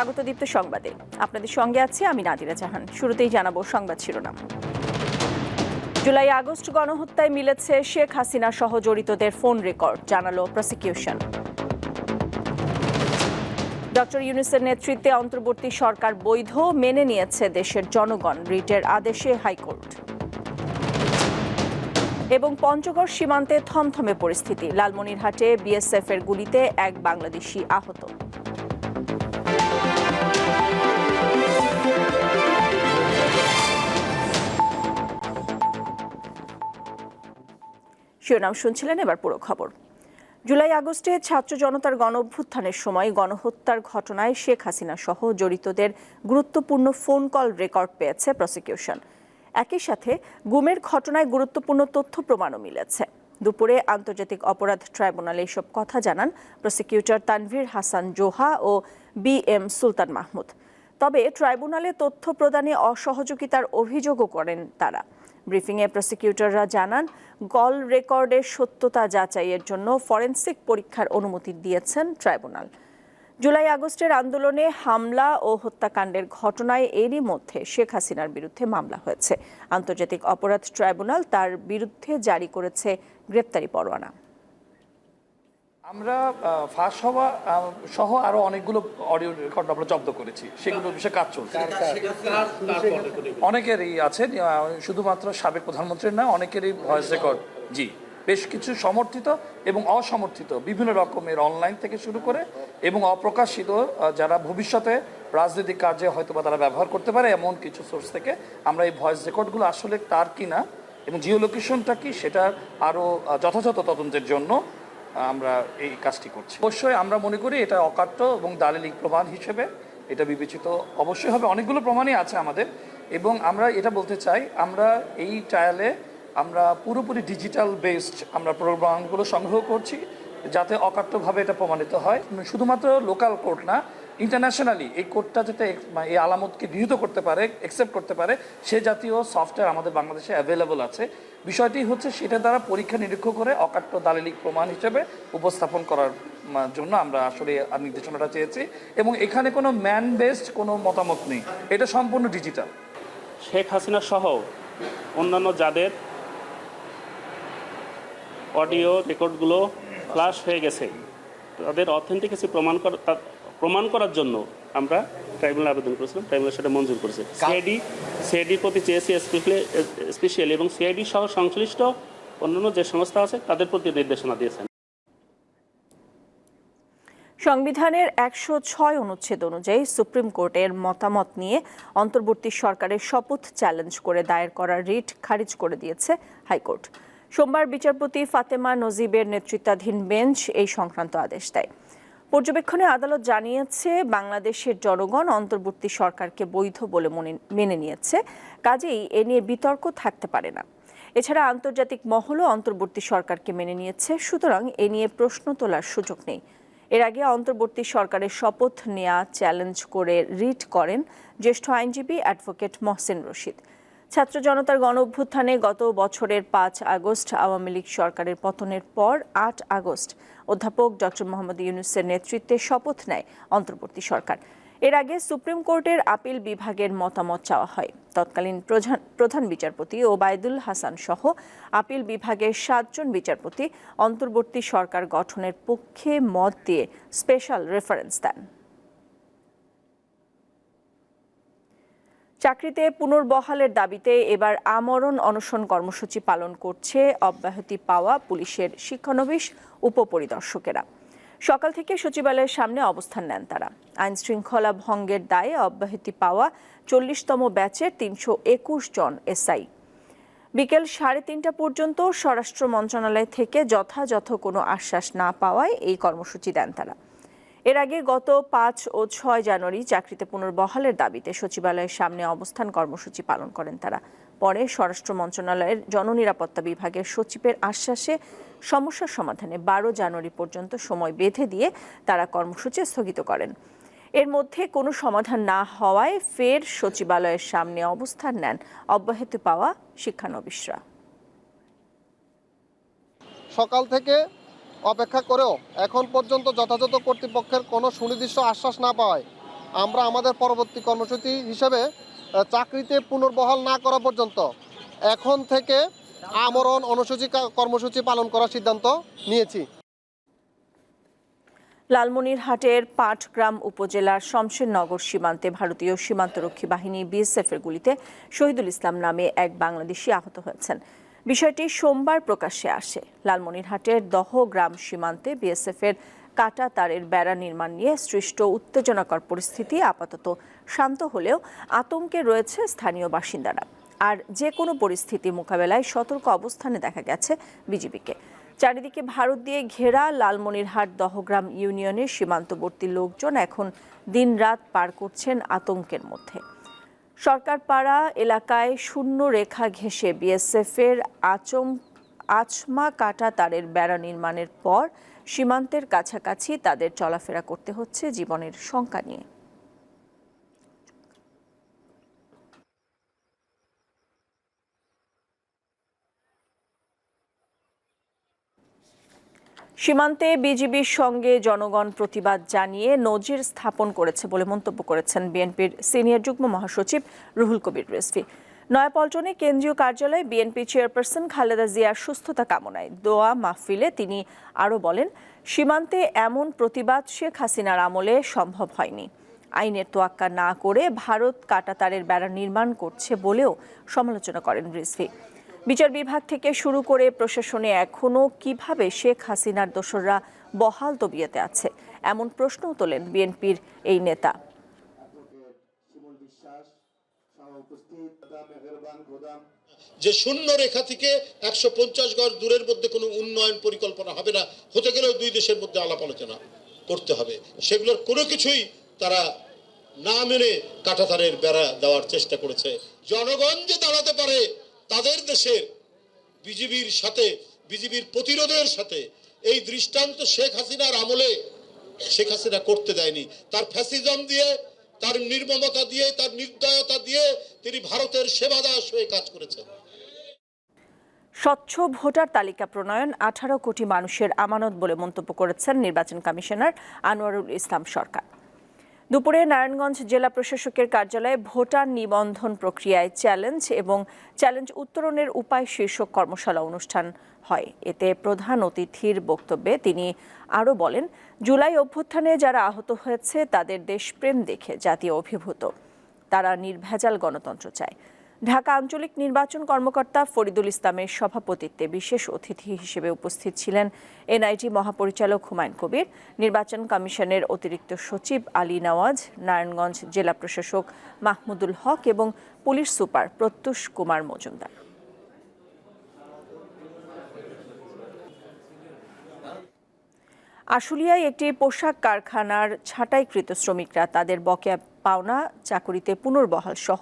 স্বাগত দীপ্ত সংবাদে। আপনাদের সঙ্গে আছে আমি নাদিরা জাহান। শুরুতেই জানাব সংবাদ শিরোনাম। জুলাই আগস্ট গণহত্যায় মিলেছে শেখ হাসিনা সহ জড়িতদের ফোন রেকর্ড, জানালো প্রসিকিউশন। ডক্টর ইউনুসের নেতৃত্বে অন্তর্বর্তী সরকার বৈধ মেনে নিয়েছে দেশের জনগণ, রিটের আদেশে হাইকোর্ট। এবং পঞ্চগড় সীমান্তে থমথমে পরিস্থিতি, লালমনিরহাটে বিএসএফ এর গুলিতে এক বাংলাদেশি আহত। শিরোনাম শুনছিলেন এবার পুরো খবর। জুলাই আগস্টে ছাত্র জনতার গণ অভ্যুত্থানের সময় গণহত্যার ঘটনায় শেখ হাসিনা সহ জড়িতদের গুরুত্বপূর্ণ ফোন কল রেকর্ড পেয়েছে প্রসিকিউশন। একই সাথে গুমের ঘটনায় গুরুত্বপূর্ণ তথ্য প্রমাণও মিলেছে। দুপুরে আন্তর্জাতিক অপরাধ ট্রাইব্যুনালে এসব কথা জানান প্রসিকিউটর তানভীর হাসান জোহা ও বি এম সুলতান মাহমুদ। তবে ট্রাইব্যুনালে তথ্য প্রদানে অসহযোগিতার অভিযোগও করেন তারা। ব্রিফিংয়ে প্রসিকিউটররা জানান, গল রেকর্ডের সত্যতা যাচাইয়ের জন্য ফরেন্সিক পরীক্ষার অনুমতি দিয়েছেন ট্রাইব্যুনাল। জুলাই আগস্টের আন্দোলনে হামলা ও হত্যাকাণ্ডের ঘটনায় এরই মধ্যে শেখ হাসিনার বিরুদ্ধে মামলা হয়েছে। আন্তর্জাতিক অপরাধ ট্রাইব্যুনাল তার বিরুদ্ধে জারি করেছে গ্রেপ্তারি পরোয়ানা। আমরা ফাঁস হওয়া সহ আরও অনেকগুলো অডিও রেকর্ড আমরা জব্দ করেছি। সেগুলো বিষয়ে কাজ চলছে। অনেকেরই আছে শুধুমাত্র সাবেক প্রধানমন্ত্রীর না অনেকেরই ভয়েস রেকর্ড জি বেশ কিছু সমর্থিত এবং অসমর্থিত বিভিন্ন রকমের অনলাইন থেকে শুরু করে এবং অপ্রকাশিত যারা ভবিষ্যতে রাজনৈতিক কার্যে হয়তো বা তারা ব্যবহার করতে পারে এমন কিছু সোর্স থেকে আমরা এই ভয়েস রেকর্ডগুলো আসলে তার কিনা এবং জিও লোকেশনটা কি সেটা আরও যথাযথ তদন্তের জন্য আমরা এই কাজটি করছি। অবশ্যই আমরা মনে করি এটা অকাট্য এবং দালিলিক প্রমাণ হিসেবে এটা বিবেচিত। অবশ্যই হবে, অনেকগুলো প্রমাণই আছে আমাদের এবং আমরা এটা বলতে চাই, আমরা এই ট্রায়ালে আমরা পুরোপুরি ডিজিটাল বেসড আমরা প্রমাণগুলো সংগ্রহ করছি যাতে অকাট্যভাবে এটা প্রমাণিত হয়। শুধুমাত্র লোকাল কোর্ট না ইন্টারন্যাশনালি এই কোর্টটা যাতে এই আলামতকে গৃহীত করতে পারে একসেপ্ট করতে পারে, সে জাতীয় সফটওয়্যার আমাদের বাংলাদেশে অ্যাভেলেবল আছে। বিষয়টি হচ্ছে সেটা দ্বারা পরীক্ষা নিরীক্ষা করে অকাট্য দালিলিক প্রমাণ হিসেবে উপস্থাপন করার জন্য আমরা আসলে নির্দেশনাটা চেয়েছি। এবং এখানে কোনো ম্যান বেসড কোনো মতামত নেই। এটা সম্পূর্ণ ডিজিটাল। শেখ হাসিনা সহ অন্যান্য যাদের অডিও রেকর্ডগুলো ফ্লাশ হয়ে গেছে, তাদের অথেন্টিকেসি প্রমাণ করা প্রমাণ করার জন্য আমরা ট্রাইব্যুনাল আবেদন করেছিলাম ট্রাইব্যুনাল সেটা মঞ্জুর করেছে। সিআইডি সিআইডির প্রতি চেয়েছি স্পেশালি এবং সিআইডি সহ সংশ্লিষ্ট অন্যান্য যে সংস্থা আছে তাদের প্রতি নির্দেশনা দিয়েছেন। সংবিধানের একশো ছয় অনুচ্ছেদ অনুযায়ী সুপ্রিম কোর্টের মতামত নিয়ে অন্তর্বর্তী সরকারের শপথ চ্যালেঞ্জ করে দায়ের করা রিট খারিজ করে দিয়েছে হাইকোর্ট। সোমবার বিচারপতি ফাতেমা নজিবের নেতৃত্বাধীন বেঞ্চ এই সংক্রান্ত আদেশ দেয়। পর্যবেক্ষণে আদালত জানিয়েছে, বাংলাদেশের জনগণ অন্তর্বর্তী সরকারকে বৈধ বলে মনে- নিয়েছে। কাজেই এ নিয়ে বিতর্ক থাকতে পারে না। এছাড়া আন্তর্জাতিক মহলও অন্তর্বর্তী সরকারকে মেনে নিয়েছে, সুতরাং এ নিয়ে প্রশ্ন তোলার সুযোগ নেই। এর আগে অন্তর্বর্তী সরকারের শপথ নেওয়া চ্যালেঞ্জ করে রিট করেন জ্যেষ্ঠ আইনজীবী অ্যাডভোকেট মহসেন রশিদ। ছাত্র জনতার গণ অভ্যুত্থানে গত বছরের পাঁচ আগস্ট আওয়ামী লীগ সরকারের পতনের পর আট আগস্ট অধ্যাপক ডক্টর মোহাম্মদ ইউনুসের নেতৃত্বে শপথ নেয় অন্তর্বর্তী সরকার। এর আগে সুপ্রিম কোর্টের আপিল বিভাগের মতামত চাওয়া হয়। তৎকালীন প্রধান- প্রধান বিচারপতি ওবায়দুল হাসান সহ আপিল বিভাগের সাতজন বিচারপতি অন্তর্বর্তী সরকার গঠনের পক্ষে মত দিয়ে স্পেশাল রেফারেন্স দেন। চাকরিতে পুনর্বহালের দাবিতে এবার আমরণ অনশন কর্মসূচি পালন করছে অব্যাহতি পাওয়া পুলিশের শিক্ষানবিশ উপপরিদর্শকেরা। সকাল থেকে সচিবালয়ের সামনে অবস্থান নেন তারা। আইন শৃঙ্খলা ভঙ্গের দায়ে অব্যাহতি পাওয়া চল্লিশতম ব্যাচের তিনশো একুশ জন এসআই। বিকেল সাড়ে তিনটা পর্যন্ত স্বরাষ্ট্র মন্ত্রণালয় থেকে যথাযথ কোনো আশ্বাস না পাওয়ায় এই কর্মসূচি দেন তারা। এর আগে গত পাঁচ ও ছয় জানুয়ারি চাকরিতে পুনর্বহালের দাবিতে সচিবালয়ের সামনে অবস্থান কর্মসূচি পালন করেন তারা। পরে স্বরাষ্ট্র মন্ত্রণালয়ের জননিরাপত্তা বিভাগের সচিবের আশ্বাসে সমস্যার সমাধানে বারো জানুয়ারি পর্যন্ত সময় বেঁধে দিয়ে তারা কর্মসূচি স্থগিত করেন। এর মধ্যে কোনো সমাধান না হওয়ায় ফের সচিবালয়ের সামনে অবস্থান নেন অব্যাহতি পাওয়া শিক্ষানবিশরা। সকাল থেকে অপেক্ষা করেও এখন পর্যন্ত যথাযথ কর্তৃপক্ষের কোনো সুনির্দিষ্ট আশ্বাস না পাওয়ায় আমরা আমাদের পরবর্তী কর্মসূচি হিসেবে চাকরিতে পুনর্বহাল না করা পর্যন্ত এখন থেকে আমরণ অনুসূচি কর্মসূচি পালন করার সিদ্ধান্ত নিয়েছি। লালমনিরহাটের পাটগ্রাম উপজেলার শমশেরনগর সীমান্তে ভারতীয় সীমান্তরক্ষী বাহিনী বিএসএফ এর গুলিতে শহীদুল ইসলাম নামে এক বাংলাদেশি আহত হয়েছেন। বিষয়টি সোমবার প্রকাশ্যে আসে। লালমনিরহাটের দহ গ্রাম সীমান্তে বিএসএফ এর কাটা তারের বেড়া নির্মাণ নিয়ে সৃষ্ট উত্তেজনাকর পরিস্থিতি আপাতত শান্ত হলেও আতঙ্কে রয়েছে স্থানীয় বাসিন্দারা। আর যে কোনো পরিস্থিতি মোকাবেলায় সতর্ক অবস্থানে দেখা গেছে বিজিবিকে। চারিদিকে ভারত দিয়ে ঘেরা লালমনিরহাট দহগ্রাম ইউনিয়নের সীমান্তবর্তী লোকজন এখন দিনরাত পার করছেন আতঙ্কের মধ্যে। সরকারপাড়া এলাকায় শূন্য রেখা ঘেঁষে বিএসএফের আচম আচমা কাটা তারের বেড়া নির্মাণের পর সীমান্তের কাছাকাছি তাদের চলাফেরা করতে হচ্ছে জীবনের শঙ্কা নিয়ে। সীমান্তে বিজিবির সঙ্গে জনগণ প্রতিবাদ জানিয়ে নজির স্থাপন করেছে বলে মন্তব্য করেছেন বিএনপির সিনিয়র যুগ্ম মহাসচিব রুহুল কবির রিজভী। নয়াপল্টনে কেন্দ্রীয় কার্যালয়ে বিএনপি চেয়ারপারসন খালেদা জিয়ার সুস্থতা কামনায় দোয়া মাহফিলে তিনি আরও বলেন, সীমান্তে এমন প্রতিবাদ শেখ হাসিনার আমলে সম্ভব হয়নি। আইনের তোয়াক্কা না করে ভারত কাটাতারের বেড়া নির্মাণ করছে বলেও সমালোচনা করেন রিজভী। বিচার বিভাগ থেকে শুরু করে প্রশাসনে এখনও কীভাবে শেখ হাসিনার দোসররা বহাল তবিয়তে আছে, এমন প্রশ্নও তোলেন বিএনপির এই নেতা। যে শূন্য রেখা থেকে একশো পঞ্চাশ গজ দূরের মধ্যে কোনো উন্নয়ন পরিকল্পনা হবে না, হতে গেলেও দুই দেশের মধ্যে আলাপ আলোচনা করতে হবে। সেগুলোর কোনো কিছুই তারা না মেনে কাটাতারের বেড়া দেওয়ার চেষ্টা করেছে। জনগণ যে দাঁড়াতে পারে তাদের দেশের বিজিবির সাথে, বিজিবির প্রতিরোধের সাথে এই দৃষ্টান্ত শেখ হাসিনার আমলে শেখ হাসিনা করতে দেয়নি। তার ফ্যাসিজম দিয়ে, তার নির্মমতা দিয়ে, তার নির্দয়তা দিয়ে তিনি ভারতের সেবাদাস হয়ে কাজ করেছেন। স্বচ্ছ ভোটার তালিকা প্রণয়ন আঠারো কোটি মানুষের আমানত বলে মন্তব্য করেছেন নির্বাচন কমিশনার আনোয়ারুল ইসলাম সরকার। দুপুরে নারায়ণগঞ্জ জেলা প্রশাসকের কার্যালয়ে ভোটার নিবন্ধন প্রক্রিয়ায় চ্যালেঞ্জ এবং চ্যালেঞ্জ উত্তরণের উপায় শীর্ষক কর্মশালা অনুষ্ঠান হয়। এতে প্রধান অতিথির বক্তব্যে তিনি আরও বলেন, জুলাই অভ্যুত্থানে যারা আহত হয়েছে তাদের দেশপ্রেম দেখে জাতীয় অভিভূত। তারা নির্ভেজাল গণতন্ত্র চায়। ঢাকা আঞ্চলিক নির্বাচন কর্মকর্তা ফরিদুল ইসলামের সভাপতিত্বে বিশেষ অতিথি হিসেবে উপস্থিত ছিলেন এনআইটি মহাপরিচালক হুমায়ুন কবির, নির্বাচন কমিশনের অতিরিক্ত সচিব আলী নওয়াজ, নারায়ণগঞ্জ জেলা প্রশাসক মাহমুদুল হক এবং পুলিশ সুপার প্রত্যুষ কুমার মজুমদার। আশুলিয়ায় একটি পোশাক কারখানার ছাঁটাইকৃত শ্রমিকরা তাদের বকেয়া পাওনা, চাকুরিতে পুনর্বহাল সহ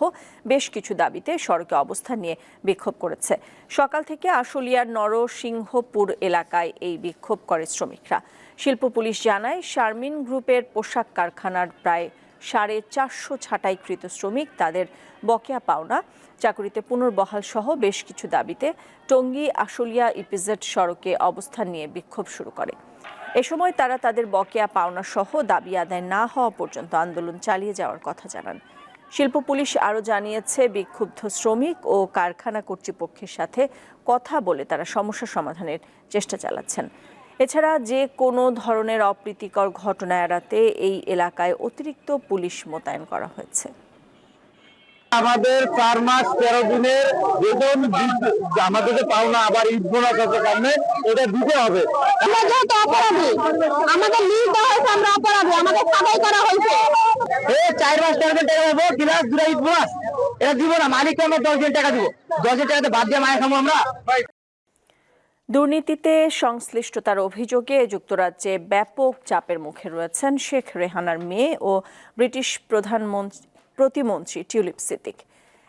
বেশ কিছু দাবিতে সড়কে অবস্থান নিয়ে বিক্ষোভ করেছে। সকাল থেকে আশুলিয়ার নরসিংহপুর এলাকায় এই বিক্ষোভ করে শ্রমিকরা। শিল্প পুলিশ জানায়, শারমিন গ্রুপের পোশাক কারখানার প্রায় সাড়ে চারশো ছাঁটাইকৃত শ্রমিক তাদের বকেয়া পাওনা, চাকুরিতে পুনর্বহাল সহ বেশ কিছু দাবিতে টঙ্গী আশুলিয়া ইপিজেড সড়কে অবস্থান নিয়ে বিক্ষোভ শুরু করে। এ সময় তারা তাদের বকেয়া পাওনা সহ দাবি আদায় না হওয়া পর্যন্ত আন্দোলন চালিয়ে যাওয়ার কথা জানান। শিল্প পুলিশ আরও জানিয়েছে, বিক্ষুব্ধ শ্রমিক ও কারখানা কর্তৃপক্ষের সাথে কথা বলে তারা সমস্যা সমাধানের চেষ্টা চালাচ্ছেন। এছাড়া যে কোনো ধরনের অপ্রীতিকর ঘটনা এড়াতে এই এলাকায় অতিরিক্ত পুলিশ মোতায়েন করা হয়েছে। আমাদের চার মাস তেরো দিনের বেতন আমাদের যে পাওনা আবার ঈদ বোনাস আছে সামনে এটা দিতে হবে। আমরা যেহেতু অপরাধী আমাদের লিজ দেওয়া হয়েছে আমরা অপরাধী আমাদের সাদাই করা হয়েছে। এ চার মাস তেরো দিন টাকা দেবো ক্লাস দুটা ঈদ বোনাস। এটা দিব না মালিককে আমরা দশ দিন টাকা দিব। দশ দিন টাকাতে বাদ দিয়ে মায়ের খাব আমরা। দুর্নীতিতে সংশ্লিষ্টতার অভিযোগে যুক্তরাজ্যে ব্যাপক চাপের মুখে রয়েছেন শেখ রেহানার মেয়ে ও ব্রিটিশ প্রধানমন্ত্রী প্রতিমন্ত্রী টিউলিপ সিদ্দিক।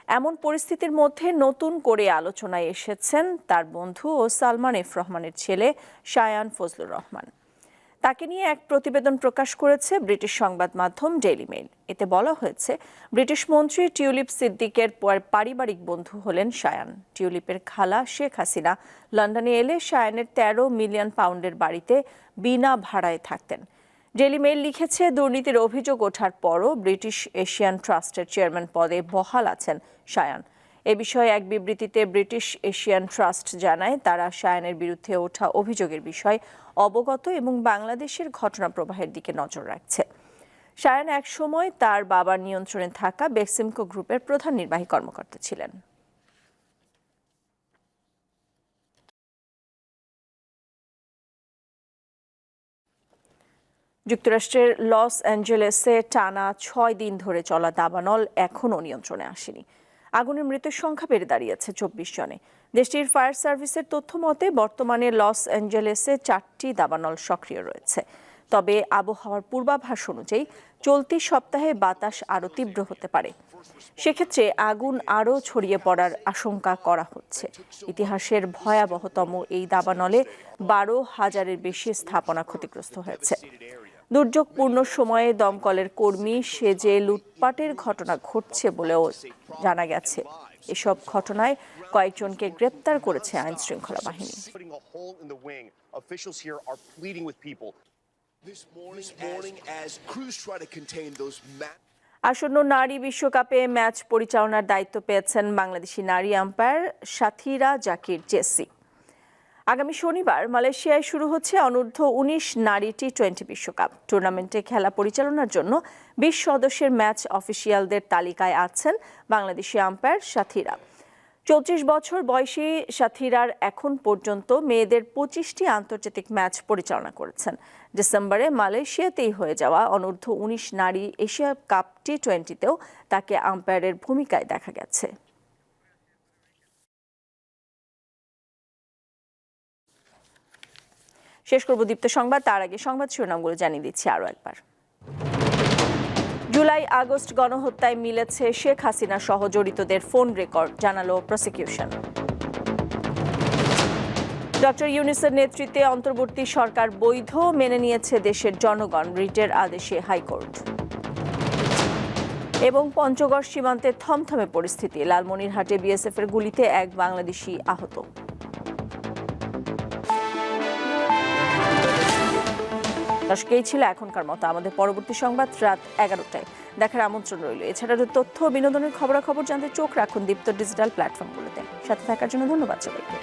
এমন পরিস্থিতির মধ্যে নতুন করে আলোচনায় এসেছেন তার বন্ধু ও সালমান এফ রহমানের ছেলে শায়ান ফজলুর রহমান। তাকে নিয়ে এক প্রতিবেদন প্রকাশ করেছে ব্রিটিশ সংবাদ মাধ্যম ডেইলি মেইল। এতে বলা হয়েছে, ব্রিটিশ মন্ত্রী টিউলিপ সিদ্দিকের পর- পারিবারিক বন্ধু হলেন শায়ান। টিউলিপের খালা শেখ হাসিনা লন্ডনে এলে শায়ানের তেরো মিলিয়ন পাউন্ডের বাড়িতে বিনা ভাড়ায় থাকতেন। ডেলি মেইল লিখেছে, দুর্নীতির অভিযোগ ওঠার পরও ব্রিটিশ এশিয়ান ট্রাস্টের চেয়ারম্যান পদে বহাল আছেন সায়ান। এ বিষয়ে এক বিবৃতিতে ব্রিটিশ এশিয়ান ট্রাস্ট জানায়, তারা সায়ানের বিরুদ্ধে ওঠা অভিযোগের বিষয় অবগত এবং বাংলাদেশের ঘটনা প্রবাহের দিকে নজর রাখছে। সায়ান এক সময় তার বাবার নিয়ন্ত্রণে থাকা বেক্সিমকো গ্রুপের প্রধান নির্বাহী কর্মকর্তা ছিলেন। যুক্তরাষ্ট্রের লস অ্যাঞ্জেলেসে টানা ছয় দিন ধরে চলা দাবানল এখনও নিয়ন্ত্রণে আসেনি। আগুনের মৃতের সংখ্যা বেড়ে দাঁড়িয়েছে চব্বিশ জনে। দেশটির ফায়ার সার্ভিসের তথ্য মতে, বর্তমানে লস অ্যাঞ্জেলেসে চারটি দাবানল সক্রিয় রয়েছে। তবে আবহাওয়ার পূর্বাভাস অনুযায়ী, চলতি সপ্তাহে বাতাস আরও তীব্র হতে পারে। সেক্ষেত্রে আগুন আরও ছড়িয়ে পড়ার আশঙ্কা করা হচ্ছে। ইতিহাসের ভয়াবহতম এই দাবানলে বারো হাজারের বেশি স্থাপনা ক্ষতিগ্রস্ত হয়েছে। দুর্যোগপূর্ণ সময়ে দমকলের কর্মী সেজে লুটপাটের ঘটনা ঘটছে বলেও জানা গেছে। এসব ঘটনায় কয়েকজনকে গ্রেপ্তার করেছে আইন শৃঙ্খলা বাহিনী আসন্ন নারী বিশ্বকাপে ম্যাচ পরিচালনার দায়িত্ব পেয়েছেন বাংলাদেশি নারী আম্পায়ার সাথীরা জাকির জেসি। আগামী শনিবার মালয়েশিয়ায় শুরু হচ্ছে অনূর্ধ্ব উনিশ নারী টি টোয়েন্টি বিশ্বকাপ। টুর্নামেন্টে খেলা পরিচালনার জন্য বিশ সদস্যের ম্যাচ অফিসিয়ালদের তালিকায় আছেন বাংলাদেশি আম্পায়ার সাথীরা। চৌত্রিশ বছর বয়সী সাথীরার এখন পর্যন্ত মেয়েদের পঁচিশটি আন্তর্জাতিক ম্যাচ পরিচালনা করেছেন। ডিসেম্বরে মালয়েশিয়াতেই হয়ে যাওয়া অনূর্ধ্ব উনিশ নারী এশিয়া কাপ টি টোয়েন্টিতেও তাকে আম্পায়ারের ভূমিকায় দেখা গেছে। শেষ করব দীপ্ত সংবাদ। তার আগে সংবাদ শিরোনামগুলো জানিয়ে দিচ্ছি আরও একবার। জুলাই, আগস্ট গণহত্যায় মিলেছে শেখ হাসিনা সহ জড়িতদের ফোন রেকর্ড, জানালো প্রসিকিউশন। ডক্টর ইউনিসের নেতৃত্বে অন্তর্বর্তী সরকার বৈধ মেনে নিয়েছে দেশের জনগণ, রিটের আদেশে হাইকোর্ট। এবং পঞ্চগড় সীমান্তে থমথমে পরিস্থিতি, লালমনিরহাটে বিএসএফ এর গুলিতে এক বাংলাদেশি আহত। দর্শক এই ছিল এখনকার মতো। আমাদের পরবর্তী সংবাদ রাত এগারোটায়। দেখার আমন্ত্রণ রইল। এছাড়া তথ্য বিনোদনের খবরাখবর জানতে চোখ রাখুন দীপ্ত ডিজিটাল প্ল্যাটফর্মগুলোতে। সাথে থাকার জন্য ধন্যবাদ সবাইকে।